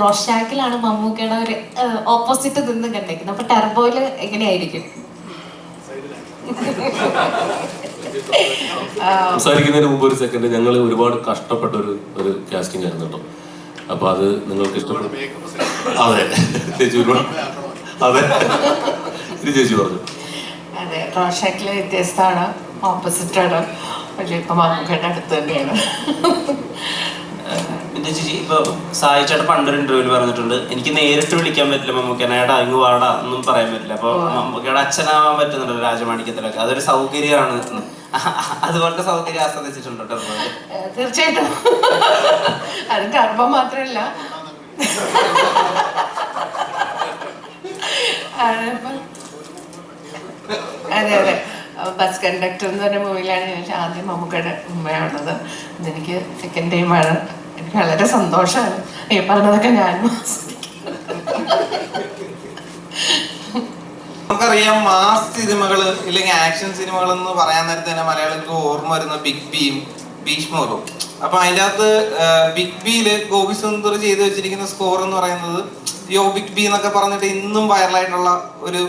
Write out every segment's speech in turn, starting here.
റോഷാക്കിലാണ് മമ്മൂക്കയുടെ ഒരു ഓപ്പോസിറ്റ് നിന്ന് കണ്ടേക്കുന്നത്. അപ്പൊ ടെർബോയിൽ എങ്ങനെയായിരിക്കും? സംസാരിക്കുന്നതിന് മുമ്പ് ഒരു സെക്കൻഡ് ഞങ്ങൾ ഒരുപാട് കഷ്ടപ്പെട്ട ഒരു ഒരു കാസ്റ്റിംഗ് ആയിരുന്നു കേട്ടോ. അപ്പൊ അത് നിങ്ങൾക്ക് ഇഷ്ടപ്പെട്ടു. അതെ. ചേച്ചി ഒരുപാട് അതെ. ഇത് ചേച്ചി പറഞ്ഞു. അതെ റോഷാക്കിൽ വ്യത്യസ്തമാണ്. ഓപ്പോസിറ്റ് ആണ്. പക്ഷെ ഇപ്പൊ മമ്മൂക്കയുടെ അടുത്ത് തന്നെയാണ്. ചേച്ചി ഇപ്പൊ സായി ചേട്ടൻ പണ്ടൊരു ഇന്റർവ്യൂവിൽ പറഞ്ഞിട്ടുണ്ട് എനിക്ക് നേരിട്ട് വിളിക്കാൻ പറ്റില്ല മമ്മൂക്കനെ ഏടാ ഇങ്ങ് വാടാ ഒന്നും പറയാൻ പറ്റില്ല. അപ്പൊ മമ്മൂക്കയുടെ അച്ഛനാവാൻ പറ്റുന്നുണ്ട് രാജമാണിക്യത്തിലൊക്കെ അതൊരു സൗകര്യമാണ്. അതുപോലത്തെ സൗകര്യം ആസ്വദിച്ചിട്ടുണ്ടോ തീർച്ചയായിട്ടും. അത് ഗർഭം മാത്രമല്ല അതെ അതെ. ബസ് കണ്ടക്ടർ എന്ന് പറഞ്ഞ മൂവിയിലാണ് ഞാൻ ആദ്യം മമ്മൂക്കയുടെ ഉമ്മയാണത് അതെനിക്ക് സെക്കൻഡ് ടൈമാണ് എനിക്ക് വളരെ സന്തോഷമാണ് ഈ പറഞ്ഞതൊക്കെ ഞാനും നമുക്കറിയാം മാസ് സിനിമകൾ ഇല്ലെങ്കിൽ ആക്ഷൻ സിനിമകൾ എന്ന് പറയാൻ നേരത്തെ തന്നെ മലയാളികൾക്ക് ഓർമ്മ വരുന്ന ബിഗ് ബിയും ഭീഷ്മവും അപ്പൊ അതിന്റെ അകത്ത് ബിഗ് ബിയിൽ ഗോപി സുന്ദർ ചെയ്തു വെച്ചിരിക്കുന്ന സ്കോർ എന്ന് പറയുന്നത് യോ ബിഗ് ബി എന്നൊക്കെ പറഞ്ഞിട്ട് ഇന്നും വൈറലായിട്ടുള്ള ഒരു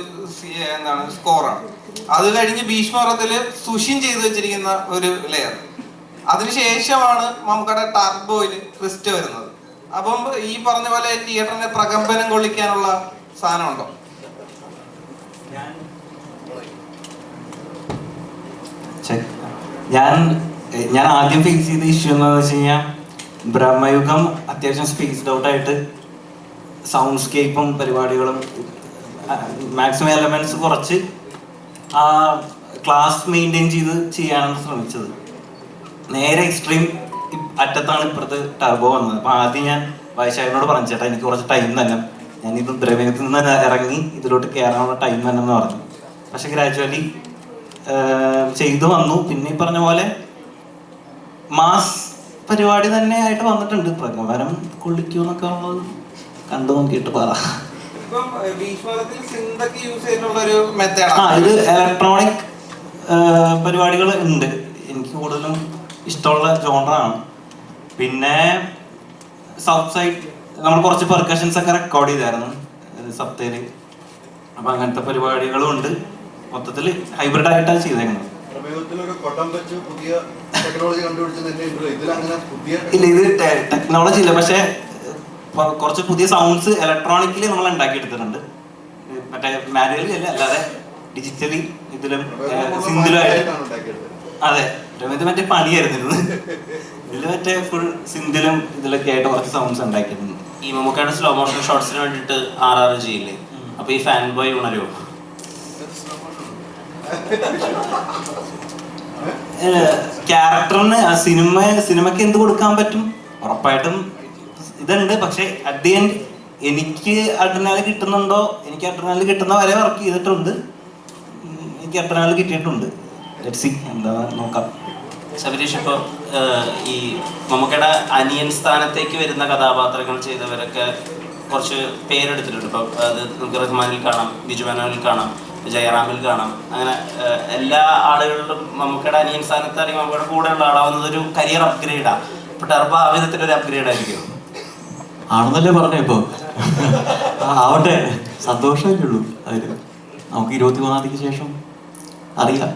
എന്താണ് സ്കോറാണ് അത് കഴിഞ്ഞ് ഭീഷ്മത്തിൽ സുഷിൻ ചെയ്തു വെച്ചിരിക്കുന്ന ഒരു ലെയർ അതിനുശേഷമാണ് മമ്മൂക്കയുടെ ടർബോയിൽ ക്രിസ്റ്റ് വരുന്നത് അപ്പം ഈ പറഞ്ഞ പോലെ തിയേറ്ററിനെ പ്രകമ്പനം കൊള്ളിക്കാനുള്ള സാധനമുണ്ടോ ചെക്ക്. ഞാൻ ഞാൻ ആദ്യം ഫേസ് ചെയ്ത ഇഷ്യൂ എന്ന് വെച്ച് കഴിഞ്ഞാൽ ബ്രഹ്മയുഗം അത്യാവശ്യം സ്പേസ്ഡ് ഔട്ട് ആയിട്ട് സൗണ്ട് സ്കേപ്പും പരിപാടികളും മാക്സിമം എലമെന്റ്സ് കുറച്ച് ആ ക്ലാസ് മെയിന്റെയിൻ ചെയ്ത് ചെയ്യാനാണ് ശ്രമിച്ചത് നേരെ എക്സ്ട്രീം അറ്റത്താണ് ഇപ്പുറത്ത് ടർബോ വന്നത്. അപ്പൊ ആദ്യം ഞാൻ വൈശാഖിനോട് പറഞ്ഞു ചേട്ടാ എനിക്ക് കുറച്ച് ടൈം തന്നെ ഞാൻ ഇത് ദ്രവ്യത്തിൽ നിന്ന് ഇറങ്ങി ഇതിലോട്ട് കയറാനുള്ള ടൈം തന്നെ എന്ന് പറഞ്ഞു. പക്ഷെ ഗ്രാജുവലി ചെയ്തു വന്നു. പിന്നെ ഈ പറഞ്ഞ പോലെ മാസ് പരിപാടി തന്നെ ആയിട്ട് വന്നിട്ടുണ്ട്. പ്രകമ്പനം കൊള്ളിക്കൂന്നൊക്കെ ഉള്ളത് കണ്ടു നോക്കിയിട്ട് പറ. ആ ഇത് ഇലക്ട്രോണിക് പരിപാടികൾ ഉണ്ട്. എനിക്ക് കൂടുതലും ഇഷ്ടമുള്ള ജോണറാണ് പിന്നെ സബ് സൈഡ് നമ്മൾ കുറച്ച് പെർക്കഷൻസ് ഒക്കെ റെക്കോർഡ് ചെയ്തായിരുന്നു. സപ്തയിൽ. അപ്പൊ അങ്ങനത്തെ പരിപാടികളും ഉണ്ട്. മൊത്തത്തിൽ ഹൈബ്രിഡ് ആയിട്ടാണ് ചെയ്തേക്കുന്നത്. ഇല്ല ഇത് ടെക്നോളജി ഇല്ല. പക്ഷെ കുറച്ച് പുതിയ സൗണ്ട്സ് ഇലക്ട്രോണിക്കലി നമ്മൾ ഉണ്ടാക്കിയെടുത്തിട്ടുണ്ട്. എടുത്തിട്ടുണ്ട് മറ്റേ മാനുവലി അല്ല അല്ലാതെ ഡിജിറ്റലി ഇതിലും സിന്ധിലും അതെ. ഇത് മറ്റേ പണിയായിരുന്നു ഇതിൽ മറ്റേ ഫുൾ സിന്ധിലും ഇതിലൊക്കെ ആയിട്ട് കുറച്ച് സൗണ്ട്സ് ഉണ്ടാക്കിയിരുന്നു. ഈ മമ്മൂക്കയുടെ സ്ലോ മോഷൻ ഷോട്ട്സിന് വേണ്ടിയിട്ട് ആർ ആർ ചെയ്യില്ലേ അപ്പൊ ഈ ഫാൻ ബോയ് ഉണരോ ക്യാരക്ടറിന് സിനിമ സിനിമയ്ക്ക് എന്ത് കൊടുക്കാൻ പറ്റും? ഉറപ്പായിട്ടും ഇതുണ്ട്. പക്ഷെ അറ്റ് ദി എൻഡ് എനിക്ക് അഡ്രിനാല് കിട്ടുന്നുണ്ടോ? എനിക്ക് അഡ്രിനാല് കിട്ടുന്ന വരെ വർക്ക് ചെയ്തിട്ടുണ്ട്. എനിക്ക് അഡ്രിനാല് കിട്ടിയിട്ടുണ്ട്. ലെറ്റ് സി എന്താ നോക്കാം. ശബരീഷ് ഇപ്പോൾ ഈ മമ്മൂക്കയുടെ അനിയൻ സ്ഥാനത്തേക്ക് വരുന്ന കഥാപാത്രങ്ങൾ ചെയ്തവരൊക്കെ കുറച്ച് പേരെടുത്തിട്ടുണ്ട്. ഇപ്പോൾ അത് നമുക്ക് റഹ്മാനിൽ കാണാം ബിജു മേനോനിൽ കാണാം ജയറാമിൽ കാണാം. അങ്ങനെ എല്ലാ ആളുകളിലും മമ്മൂക്കയുടെ അനിയൻ സ്ഥാനത്ത് അല്ലെങ്കിൽ മമ്മൂക്കയുടെ കൂടെയുള്ള ആളാവുന്നത് ഒരു കരിയർ അപ്ഗ്രേഡാണ് ഇപ്പോൾ ടർബ ആ വിധത്തിലൊരു അപ്ഗ്രേഡ് ആയിരിക്കും. ആണെന്നല്ലേ പറഞ്ഞ ഇപ്പോൾ ആവട്ടെ. സന്തോഷമല്ലേ ഉള്ളൂ. അതിൽ നമുക്ക് ഇരുപത്തി മൂന്നാം തീയതിക്ക് ശേഷം അറിയാം